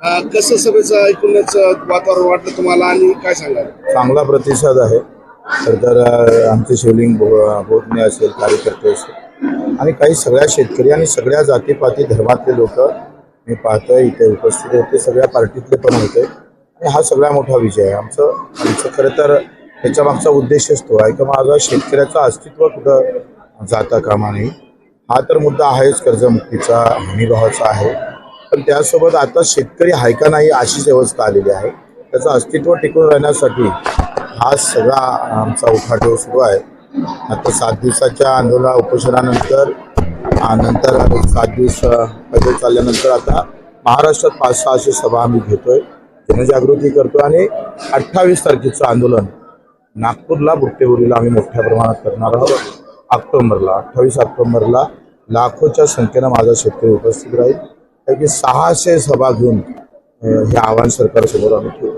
कसं सभेचं ऐकूनच वातावरण वाटलं तुम्हाला आणि काय सांगाल? चांगला प्रतिसाद आहे. तर तर आमचे शिवलिंग बो- बोधने असेल कार्यकर्ते असेल आणि काही सगळ्या शेतकरी आणि सगळ्या जातीपाती धर्मातले लोक मी पाहतोय इथे उपस्थित होते सगळ्या पार्टीतले पण होते. आणि हा सगळा मोठा विजय आहे. आमचं आमचं खरं तर त्याच्या मागचा उद्देशच तो आहे की माझा शेतकऱ्याचं अस्तित्व कुठं जाता कामा नाही हा तर मुद्दा आहेच कर्जमुक्तीचा हमीभावाचा आहे. पण त्यासोबत आता शेतकरी आहे का नाही अशीच व्यवस्था आलेली आहे. त्याचं अस्तित्व टिकून राहण्यासाठी हा सगळा आमचा उठाठेव सुरू आहे. आता सात दिवसाच्या आंदोलन उपोषणानंतर नंतर सात दिवस पैदल चालल्यानंतर आता महाराष्ट्रात पाच सहाशे सभा आम्ही घेतोय. जनजागृती करतो आणि अठ्ठावीस तारखेचं आंदोलन नागपूरला बुट्टेबुरीला आम्ही मोठ्या प्रमाणात करणार आहोत. ऑक्टोंबरला अठ्ठावीस ऑक्टोबरला लाखोच्या संख्येनं माझा शेतकरी उपस्थित राहील. त्याची सहाशे सभा घेऊन हे आव्हान सरकारसमोर आम्ही ठेवू.